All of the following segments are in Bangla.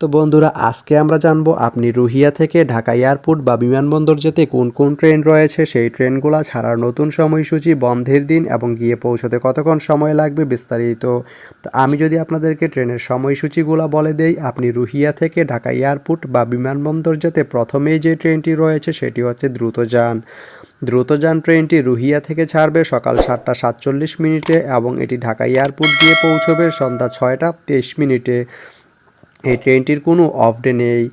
তো বন্ধুরা, আজকে আমরা জানব আপনি রুহিয়া থেকে ঢাকা এয়ারপোর্ট বা বিমানবন্দর যেতে কোন কোন ট্রেন রয়েছে। সেই ট্রেনগুলো ছাড়ার নতুন সময়সূচি, বন্ধের দিন এবং গিয়ে পৌঁছতে কতক্ষণ সময় লাগবে বিস্তারিত। তো আমি যদি আপনাদেরকে ট্রেনের সময়সূচিগুলো বলে দেই, আপনি রুহিয়া থেকে ঢাকা এয়ারপোর্ট বা বিমানবন্দর যেতে প্রথমেই যে ট্রেনটি রয়েছে সেটি হচ্ছে দ্রুতযান। দ্রুতযান ট্রেনটি রুহিয়া থেকে ছাড়বে সকাল সাতটা সাতচল্লিশ মিনিটে এবং এটি ঢাকা এয়ারপোর্ট গিয়ে পৌঁছবে সন্ধ্যা ছয়টা তেইশ মিনিটে। এই ট্রেনটির কোনো অফ ডে নেই।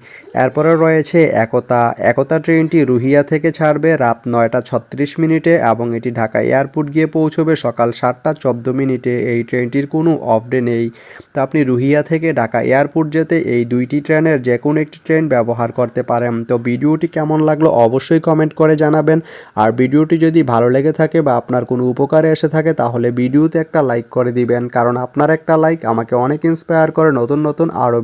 এরপরে রয়েছে একতা। একতা ট্রেনটি রুহিয়া থেকে ছাড়বে রাত নয়টা ছত্রিশ মিনিটে এবং এটি ঢাকা এয়ারপোর্ট গিয়ে পৌঁছবে সকাল সাতটা চোদ্দ মিনিটে। এই ট্রেনটির কোনো অফ ডে নেই। তো আপনি রুহিয়া থেকে ঢাকা এয়ারপোর্ট যেতে এই দুইটি ট্রেনের যে কোনো একটি ট্রেন ব্যবহার করতে পারেন। তো ভিডিওটি কেমন লাগল অবশ্যই কমেন্ট করে জানাবেন। আর ভিডিওটি যদি ভালো লেগে থাকে বা আপনার কোনো উপকারে এসে থাকে তাহলে ভিডিওতে একটা লাইক করে দিবেন। কারণ আপনার একটা লাইক আমাকে অনেক ইন্সপায়ার করে নতুন নতুন আরও